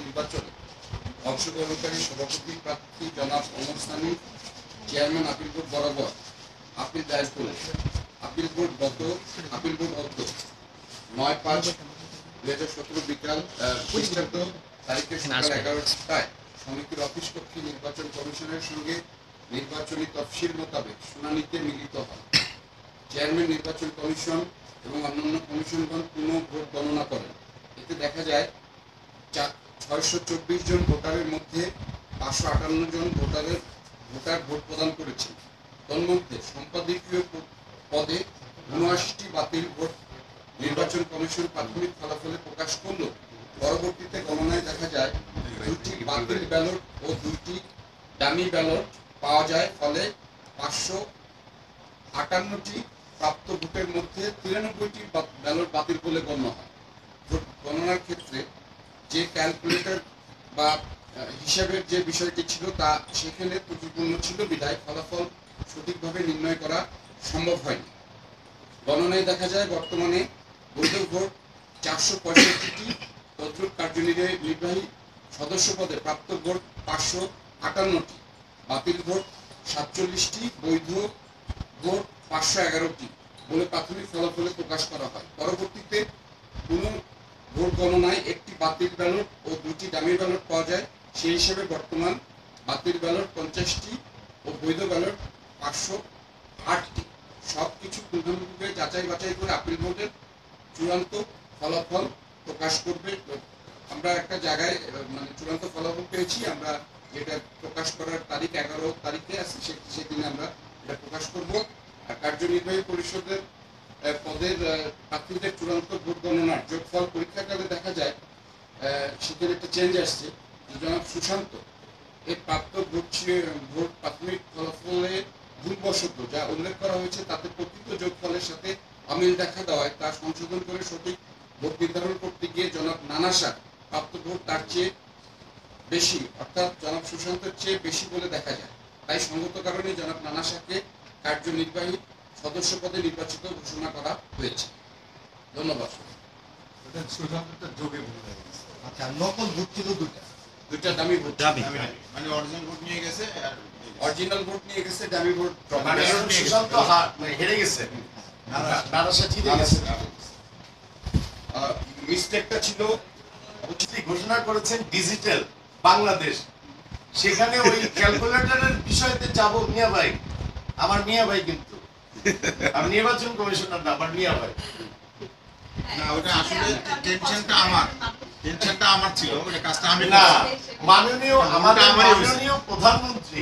নির্বাচনে অংশগ্রহণকারী সভাপতি প্রার্থী জনাব Amar Sani chairman appeal board বরাবর আপিল দায়ের করেছে আপিল বোর্ড গত আপিল বোর্ড অদ্য নয় পাঁচ দুই হাজার সতেরো বিকাল খ্রিস্টাব্দ তারিখে সকাল এগারোটায় সমিতির অফিস কক্ষে নির্বাচন কমিশনের সঙ্গে নির্বাচনী তফসিল মোতাবেক শুনানিতে মিলিত হয় চেয়ারম্যান নির্বাচন কমিশন এবং অন্যান্য কমিশনগণ পুনঃ ভোট গণনা করেন। এতে দেখা যায় ছয়শো চব্বিশ জন ভোটারের মধ্যে পাঁচশো আটান্ন জন ভোটারের ভোটার ভোট প্রদান করেছেন। তন্মধ্যে সম্পাদকীয় পদে উনআশিটি বাতিল ভোট নির্বাচন কমিশন প্রাথমিক ফলাফলে প্রকাশ করল। পরবর্তীতে গণনায় দেখা যায়, দুটি বাতিল ব্যালট ও দুইটি ডামি ব্যালট পাওয়া যায়, ফলে পাঁচশো আটান্নটি প্রাপ্ত ভোটের মধ্যে তিরানব্বইটি ব্যালট বাতিল বলে গণ্য হয়। ভোট গণনার ক্ষেত্রে যে ক্যালকুলেটর বা হিসাবের যে বিষয়টি ছিল তা সেখানে ত্রুটিপূর্ণ ছিল, বিধায় ফলাফল সঠিকভাবে নির্ণয় করা সম্ভব হয়নি। গণনায় দেখা যায় বর্তমানে বৈধ ভোট চারশো পঁয়ষট্টিটি তদ্রুপ কার্যনির্বাহী নির্বাহী সদস্য পদে প্রাপ্ত ভোট পাঁচশো আটান্নটি, বাতিল ভোট সাতচল্লিশটি, বৈধ ভোট পাঁচশো এগারোটি বলে প্রাথমিক ফলাফলে প্রকাশ করা হয়। পরবর্তীতে কোনো ভোট গণনায় বাতিল ব্যালট ও দুটি ডামি ব্যালট পাওয়া যায়। সেই হিসেবে বর্তমান বাতিল ব্যালট পঞ্চাশটি ও বৈধ ব্যালট পাঁচশো আটটি। সব কিছু পুঙ্খানুপুঙ্খে যাচাই বাছাই করে আপিল বোর্ডের চূড়ান্ত ফলাফল প্রকাশ করবে। আমরা একটা জায়গায় মানে চূড়ান্ত ফলাফল পেয়েছি। আমরা যেটা প্রকাশ করার তারিখ এগারো তারিখে আছে সেদিনে আমরা এটা প্রকাশ করব। আর কার্যনির্বাহী পরিষদের পদের প্রার্থীদের চূড়ান্ত ভোট গণনার যোগফল পরীক্ষাকালে দেখা যায় সেখানে একটা চেঞ্জ আসছে। জনাব সুশান্ত এর প্রাপ্ত ভোট ভোট প্রাথমিক ফলাফলে ভুলবশত যা উল্লেখ করা হয়েছে তাতে প্রকৃত যোগফলের সাথে অমিল দেখা দেওয়ায় তা সংশোধন করে সঠিক ভোট নির্ধারণ করতে গিয়ে জনাব নানাসা প্রাপ্ত ভোট তার চেয়ে বেশি, অর্থাৎ জনাব সুশান্তের চেয়ে বেশি বলে দেখা যায়। তাই সঙ্গত কারণে জনাব নানাসাকে কার্যনির্বাহী সদস্য পদে নির্বাচিত ঘোষণা করা হয়েছে। ধন্যবাদ। ওটা সুশান্তটা যোগে ভুল হয়ে গেছে। আচ্ছা নকল ভোট ছিল দুটা দুইটা দামি ভোট দামি। মানে অরিজিনাল ভোট নিয়ে গেছে আর অরিজিনাল ভোট নিয়ে গেছে দামি ভোট মানে সুশান্ত হা- মানে হেরে গেছে। নারাসা জিতে গেছে। মিস্টেকটা ছিল ঘোষণা করেছেন ডিজিটাল বাংলাদেশ। সেখানে ওই ক্যালকুলেটরের বিষয়তে যাব মিয়া ভাই। আমার মিয়া ভাই কিন্তু। আমি নির্বাচন কমিশনার না আমার মিয়া ভাই। না ওটা আসলে টেনশনটা আমার। টেনশনটা আমার ছিল ওটা কাজটা আমি না মাননীয় আমাদের মাননীয় প্রধানমন্ত্রী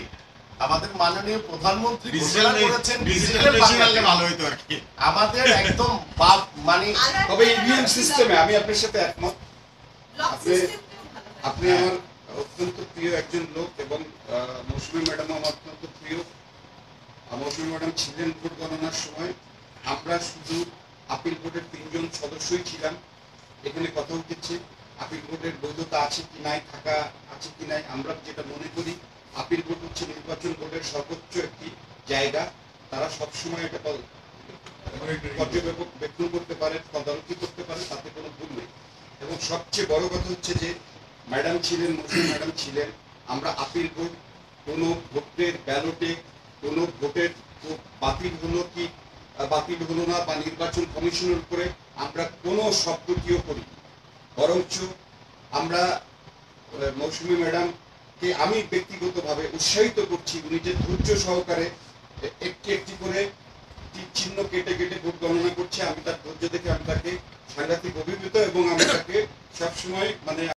আমাদের মাননীয় প্রধানমন্ত্রী ঘোষণা করেছেন ডিজিটাল ডিজিটাল মেশিন আনলে বাংলাদেশ। ভালো হইতো আর কি। আমাদের একদম বাপ মানে তবে ইভিএম সিস্টেমে আমি আপনার সাথে একমত। আপনি- আপনি আমার অত্যন্ত প্রিয় একজন লোক এবং আহ, মৌসুমী ম্যাডাম আমার অত্যন্ত প্রিয়। মৌসুমী ম্যাডাম ছিলেন ভোট গণনার সময়। আমরা শুধু আপিল বোর্ডের তিনজন সদস্যই ছিলাম। এখানে কথা উঠেছে আপিল বোর্ডের বৈধতা আছে কি নাই থাকা আছে কি নাই আমরা যেটা মনে করি আপিল বোর্ড হচ্ছে নির্বাচন বোর্ডের সর্বোচ্চ একটি জায়গা। তারা সবসময় এটা পর্যবেক্ষণ করতে পারে তদারকি করতে পারে তাতে কোনো ভুল নেই। এবং সবচেয়ে বড় কথা হচ্ছে যে ম্যাডাম ছিলেন মুসলিম ম্যাডাম ছিলেন আমরা আপিল বোর্ড কোনো ভোটের ব্যালটে কোনো ভোটের ভোট বাতিল হলো বাতিল হলো না বা নির্বাচন কমিশনের উপরে আমরা কোনো শব্দটিও করি বরঞ্চ আমরা মৌসুমী ম্যাডামকে আমি ব্যক্তিগতভাবে উৎসাহিত করছি, উনি যে ধৈর্য সহকারে একটি একটি করে চিহ্ন কেটে কেটে ভোট গণনা করছে, আমি তার ধৈর্য দেখে আমি তাকে সাংঘাতিক অভিভূত এবং আমি তাকে সবসময় মানে